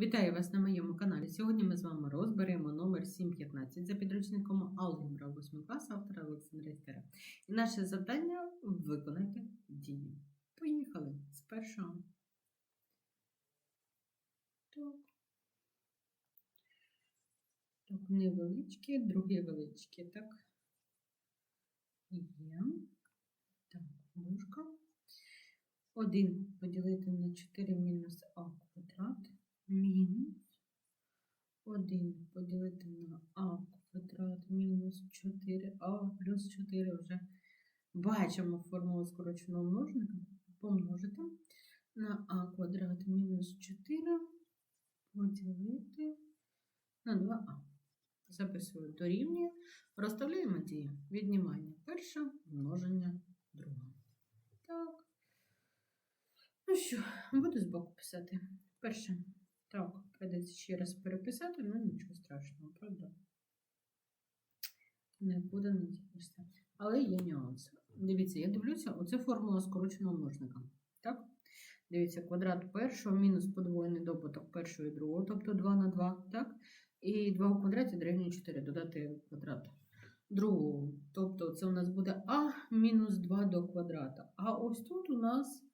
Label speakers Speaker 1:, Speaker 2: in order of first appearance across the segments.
Speaker 1: Вітаю вас на моєму каналі. Сьогодні ми з вами розберемо номер 715 за підручником Алгебра 8 класу автора Олександра Істера. І наше завдання виконати дії. Поїхали з першого. Так. Так, невеличкі, другі величкі, так. Є. Так, 1 поділити на 4 мінус а квадрат мінус 1 поділити на а квадрат мінус 4а плюс 4 вже бачимо формулу скороченого множника. Помножити на а квадрат мінус 4 поділити на 2а. Записую дорівнює. Розставляємо дії. Віднімання перше, множення друге. Так. Ну що, буду збоку писати. Перше. Так, прийдеться ще раз переписати, ну нічого страшного, правда? Не буде не ділишся. Але є нюанси. Дивіться, я дивлюся, оце формула скороченого множника. Так? Дивіться, квадрат першого мінус подвоєний добуток першого і другого, тобто 2 на 2, так? І 2 у квадраті дорівнює 4, додати квадрат другого. Тобто це у нас буде а мінус 2 до квадрата. А ось тут у нас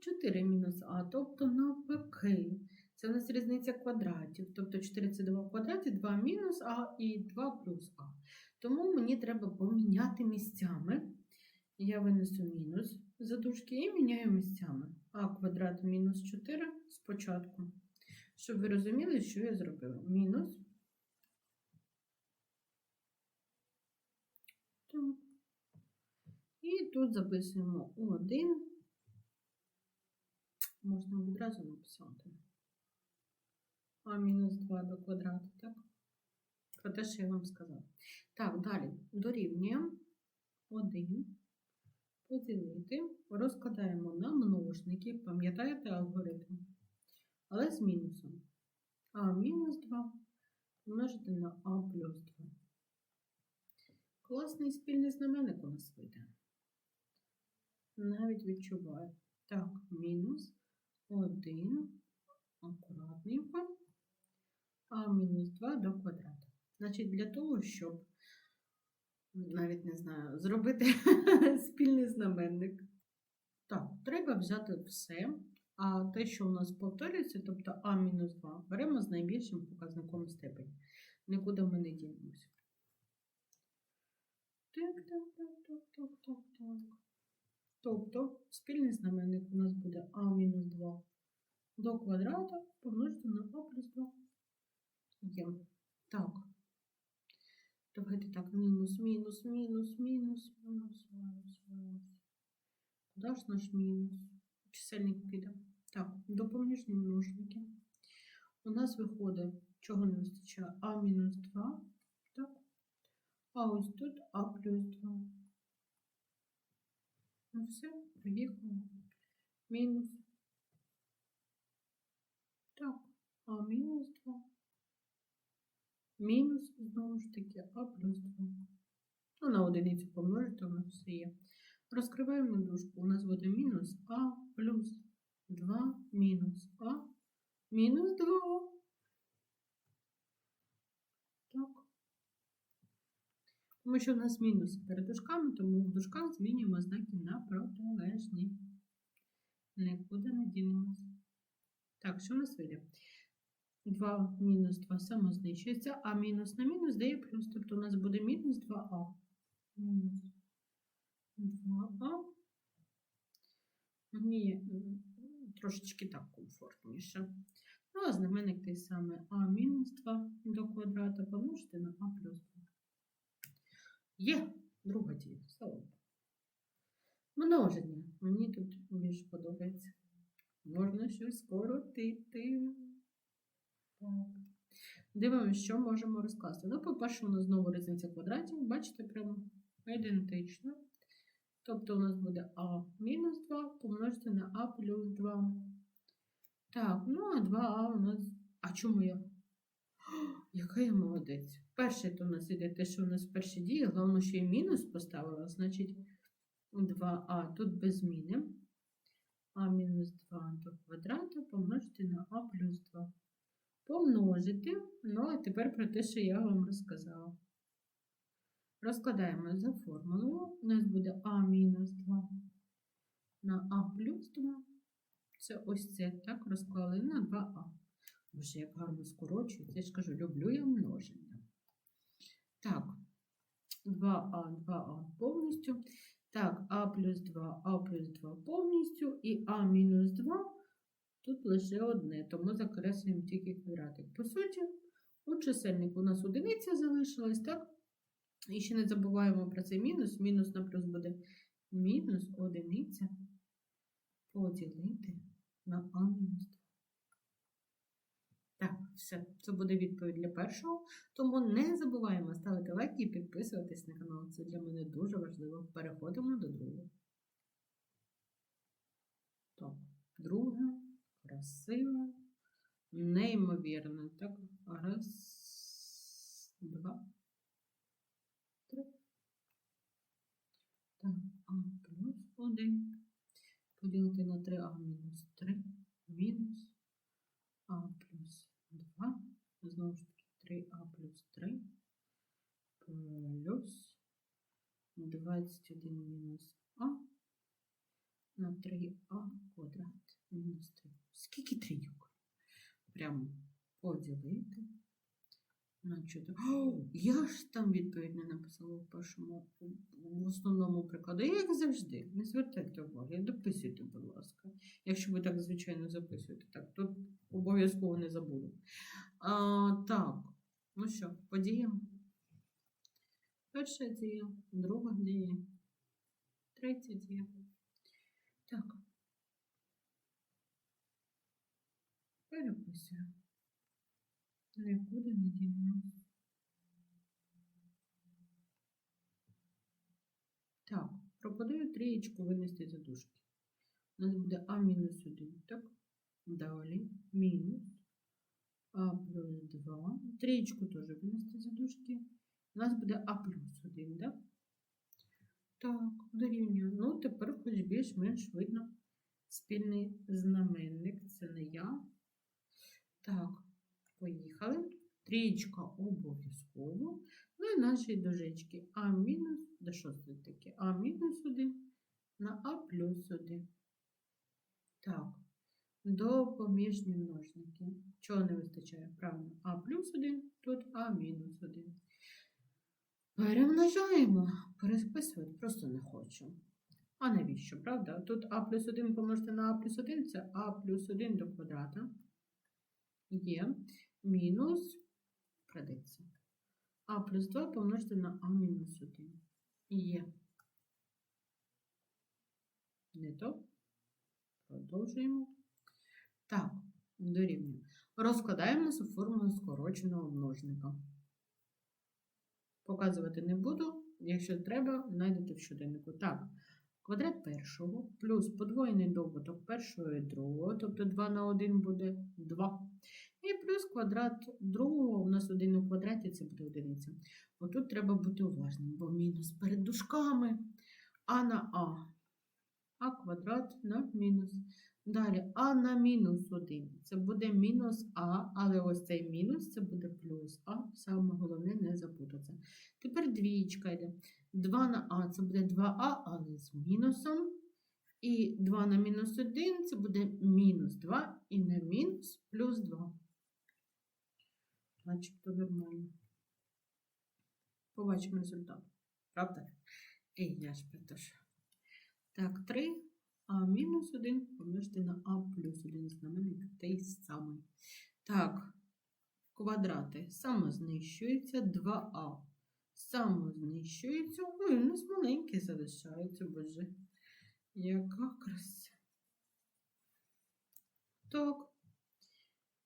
Speaker 1: 4 мінус а, тобто навпаки. Це у нас різниця квадратів. Тобто 4 це 2 в квадраті, 2 мінус а і 2 плюс а. Тому мені треба поміняти місцями. Я винесу мінус за дужки і міняю місцями. А квадрат мінус 4 спочатку. Щоб ви розуміли, що я зробила. Мінус. Так. І тут записуємо 1 можна відразу написати. А мінус 2 до квадрату, так? Про те, що я вам сказала. Так, далі дорівнюємо 1 поділити, розкладаємо на множники, пам'ятаєте алгоритм? Але з мінусом. А мінус 2 помножити на А плюс 2. Класний спільний знаменник у нас вийде. Навіть відчуваю. Так, мінус 1, акуратненько, а мінус 2 до квадрату. Значить, для того, щоб, навіть не знаю, зробити спільний знаменник, так, треба взяти все, а те, що у нас повторюється, тобто а мінус 2, беремо з найбільшим показником степені. Нікуди ми не дінемося. Так, так, так, так, так, так, так. Тобто спільний знаменник у нас буде а-2 до квадрата помножити на а плюс 2. Є. Так. Давайте так, мінус, мінус, мінус, мінус, мінус, мінус, мінус. Куди ж наш мінус? Чисельник піде. Так, допоміжні множники. У нас виходить, чого не вистачає? А мінус 2. Так. А ось тут А плюс 2. Ну все, поїхали. Мінус. Так, а мінус 2. Мінус, знову ж таки, а плюс 2. Ну, на одиницю помножити у нас все є. Розкриваємо дужку. У нас буде мінус а плюс 2 мінус а мінус 2. Так. Тому що в нас мінус перед дужками, тому в дужках змінюємо знаки на протилежні. Нікуди не ділимося. Так, що у нас вийде? 2 мінус 2 само знищується, а мінус на мінус дає плюс. Тобто у нас буде мінус 2а. Мінус 2а. Мені трошечки так комфортніше. Ну, а знаменник той самий а мінус 2 до квадрата помножити на а плюс 2. Є друга дія. Богу. Множення. Мені тут більше подобається. Можна щось скоротити. Так. Дивимося, що можемо розкласти. Ну, по-перше, у нас знову різниця квадратів. Бачите, прямо ідентично. Тобто у нас буде А мінус 2 помножити на А плюс 2. Так, ну а 2А у нас. А чому я? О, яка я молодець. Перше то у нас іде те, що у нас в першій дії, головне, що я мінус поставила, значить 2а тут без зміни. а мінус 2 до квадрату помножити на а плюс 2. Помножити. Ну, а тепер про те, що я вам розказала. Розкладаємо за формулою. У нас буде а мінус 2 на а плюс 2. Це ось це, так, розклали на 2а. Боже, як гарно скорочується. Я ж кажу, люблю я множення. Так, 2а, 2а повністю. Так, а плюс 2, а плюс 2 повністю. І а мінус 2 тут лише одне, тому закреслюємо тільки квадратик. По суті, у чисельнику у нас одиниця залишилась, так? І ще не забуваємо про цей мінус. Мінус на плюс буде мінус одиниця поділити на а мінус 2. Все, це буде відповідь для першого. Тому не забуваємо ставити лайки і підписуватись на канал. Це для мене дуже важливо. Переходимо до другого. Так, друге, красиве, неймовірно. Так, раз, два, три. Так, а плюс один. Поділити на 3а мінус 3 мінус а плюс 2, знову ж таки 3а плюс 3 плюс 21 мінус а на 3а квадрат мінус 3. Скільки трійок? Прямо поділити на 4. О, я ж там відповідь не написала в першому, в основному прикладу. Як завжди, не звертайте уваги, дописуйте, будь ласка. Якщо ви так звичайно записуєте, так, то обов'язково не забуду. А, так, ну що, подіємо. Перша дія, друга дія, третя дія. Так. Переписуємо. Нікуди не дінемо. Так, пропадаю трієчку винести за дужки. У нас буде А мінус 1, так? Далі мінус А плюс 2. Трієчку теж винести за дужки. У нас буде А плюс 1, так? Так, дорівнює. Ну, тепер хоч більш-менш видно спільний знаменник. Це не я. Так, поїхали. Трієчка обов'язково. Ну і наші дужечки А мінус, да що це таке? А мінус 1 на А плюс 1. Так, допоміжні множники. Чого не вистачає? Правильно, А плюс 1, тут А мінус 1. Перемножаємо. Переписувати просто не хочу. А навіщо, правда? Тут А плюс 1 помножити на А плюс 1 це А плюс 1 до квадрата. Є мінус, придеться. А плюс 2 помножити на А мінус 1. Є. Не то. Продовжуємо. Так, дорівнює. Розкладаємо за формулу скороченого множника. Показувати не буду. Якщо треба, знайдете в щоденнику. Так, квадрат першого плюс подвоєний добуток першого і другого, тобто 2 на 1 буде 2. І плюс квадрат другого у нас 1 у квадраті це буде одиниця. Отут треба бути уважним, бо мінус перед дужками а на а. А квадрат на мінус. Далі а на мінус 1. Це буде мінус А, але ось цей мінус це буде плюс А. Саме головне не запутатися. Тепер двієчка йде. 2 на А це буде 2А, але з мінусом. І 2 на мінус 1 це буде мінус 2 і на мінус плюс 2. Начебто нормально. Побачимо результат. Правда? І я ж притож. Так, 3 а мінус 1 помножити на А плюс 1 знаменник той самий. Так, квадрати самознищуються, 2А самознищуються. Ой, у нас маленькі залишаються, боже. Яка краса. Так.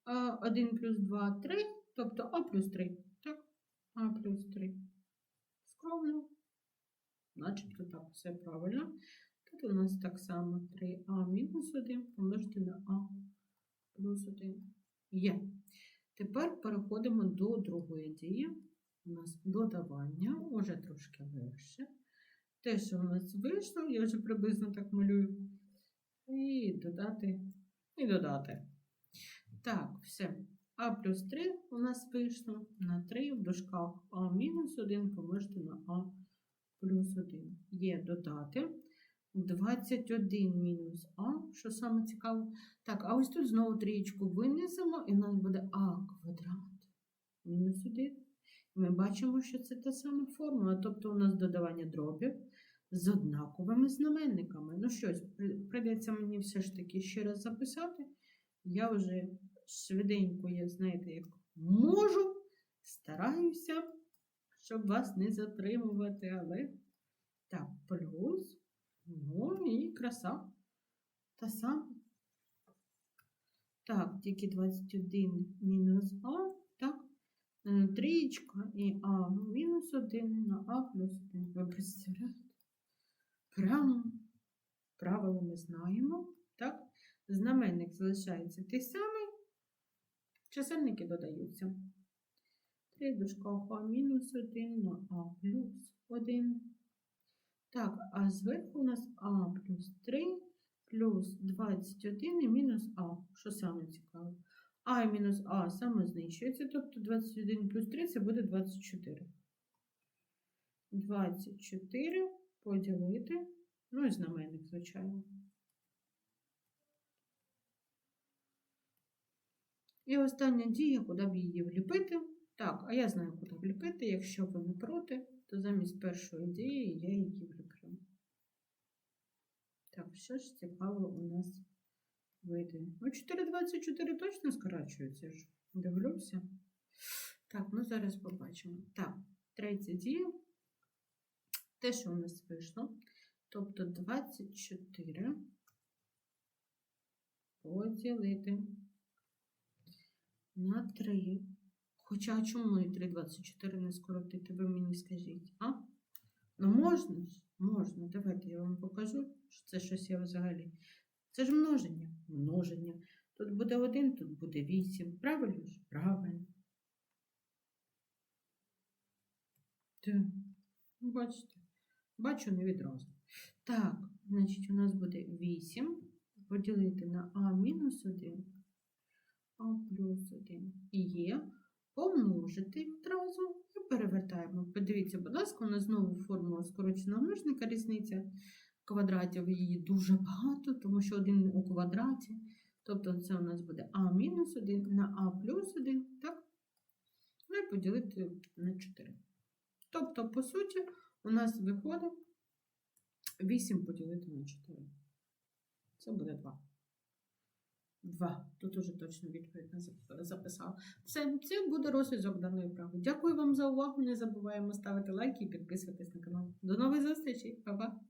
Speaker 1: А 1 плюс 2 3, тобто А плюс 3. Так, А плюс 3. Скромно. Начебто так, все правильно. Тут у нас так само 3а мінус 1 помножити на а плюс 1 є. Тепер переходимо до другої дії. у нас додавання, уже трошки легше. Те, що у нас вийшло, я вже приблизно так малюю. І додати, і додати. Так, все. А плюс 3 у нас вийшло на 3 в дужках А мінус 1 помножити на А плюс 1. Є додати. 21 мінус А, що саме цікаво. Так, а ось тут знову трієчку винесемо, і у нас буде А квадрат мінус 1. Ми бачимо, що це та сама формула, тобто у нас додавання дробів з однаковими знаменниками. Ну щось, при- прийдеться мені все ж таки ще раз записати. Я вже швиденько, я знаєте, як можу, стараюся, щоб вас не затримувати, але так, плюс, ну і краса. Та сама. Так, тільки 21 мінус А, так. Е, Трієчка і А мінус 1 на А плюс 1. Ви представляєте? Прямо правило ми знаємо. Так? Знаменник залишається той самий. Чисельники додаються. 3 дужка мінус 1 на А плюс 1. Так, а зверху у нас А плюс 3 плюс 21 і мінус А. Що саме цікаво? А і мінус А саме знищується, тобто 21 плюс 3 це буде 24. 24 поділити, ну і знаменник, звичайно. І остання дія, куди б її вліпити. Так, а я знаю, куди вліпити. Якщо ви не проти, то замість першої дії я її вліплю. Так, що ж цікаво у нас вийде. Ну, 4,24 точно скорачується ж. Дивлюся. Так, ну зараз побачимо. Так, третя дія. Те, що у нас вийшло. Тобто 24 поділити на 3. Хоча чому і 3,24 не скоротити, ви мені скажіть, а? Ну можна ж, можна. Давайте я вам покажу, що це щось я взагалі. Це ж множення. Множення. Тут буде 1, тут буде 8. Правильно ж? Правильно. Так, ну, бачите, бачу не відразу. Так, значить, у нас буде 8 поділити на А мінус 1, А плюс 1 і є помножити відразу і перевертаємо. Подивіться, будь ласка, у нас знову формула скороченого множника, різниця квадратів її дуже багато, тому що один у квадраті. Тобто це у нас буде А мінус 1 на А плюс 1, так? Ну і поділити на 4. Тобто, по суті, у нас виходить 8 поділити на 4. Це буде 2. 2. Тут уже точно відповідь не зап- записав. Все, це буде розв'язок даної прави. Дякую вам за увагу. Не забуваємо ставити лайки і підписуватись на канал. До нових зустрічей. Па-па!